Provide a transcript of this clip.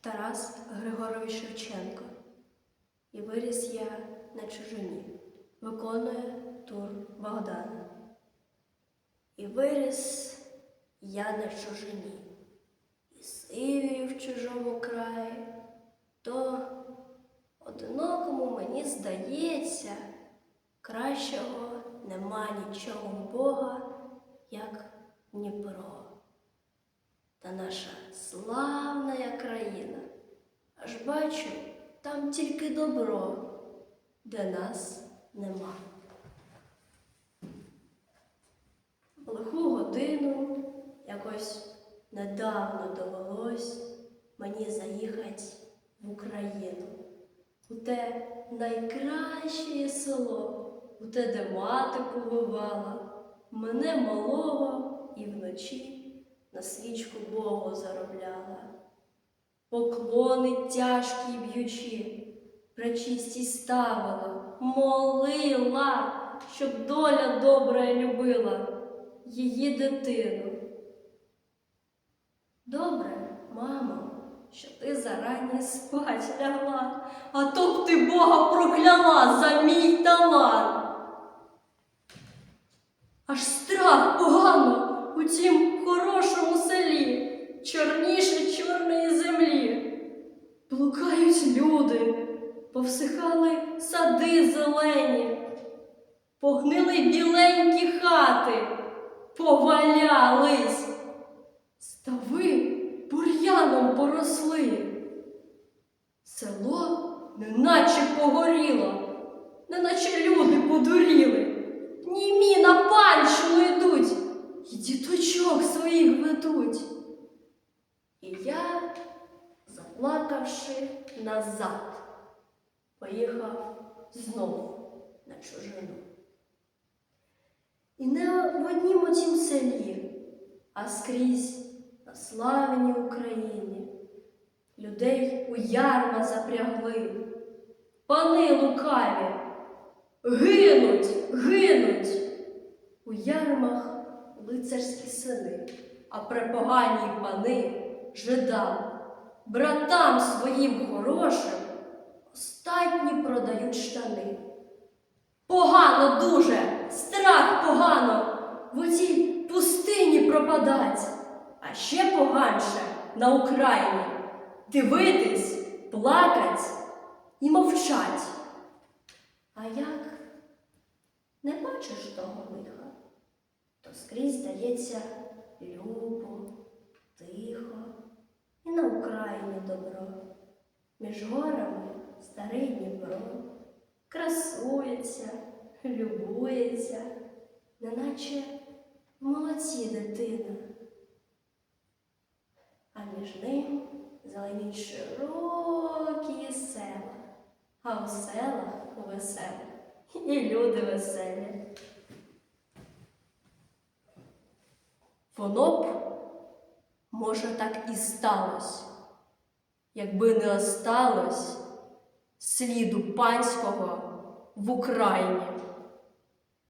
Тарас Григорович Шевченко. І виріс я на чужині, виконує тур Богдана. І виріс я на чужині, і сивію в чужому краї, то одинокому мені здається, кращого нема нічого Бога, як Дніпро. Та наша славна країна, аж бачу, там тільки добро, де нас нема. В лиху годину якось недавно довелось мені заїхати в Україну, у те найкраще село, у те, де мати побивала, мене малого і вночі на свічку Богу заробляла. Поклони тяжкі б'ючи, пречисті ставила, молила, щоб доля добра любила її дитину. Добре, мамо, що ти зарані спать лягла, а то б ти Бога прокляла за мій талант. Аж страх погано у тім хорошому селі, чорніше чорної землі. Блукають люди, повсихали сади зелені, погнили біленькі хати, повалялись, стави бур'яном поросли. Село неначе погоріло, неначе люди подуріли, німі на панщину діточок своїх ведуть. І я, заплакавши назад, поїхав знову на чужину. І не в однім отім селі, а скрізь на славній Україні. Людей у ярма запрягли, пани лукаві, гинуть, гинуть. У ярмах лицарські сини, а препогані пани жидам, братам своїм хорошим остатні продають штани. Погано дуже, страх погано, в оцій пустині пропадать, а ще поганше на Україні дивитись, плакать і мовчать. А як не бачиш того лиха, то скрізь здається любо, тихо і на Україні добро. Між горами старий Дніпро красується, любується, неначе молодці дитина. А між ним зеленіють широкі села, а у селах веселі, і люди веселі. Воно б, може, так і сталося, якби не осталось сліду панського в Україні.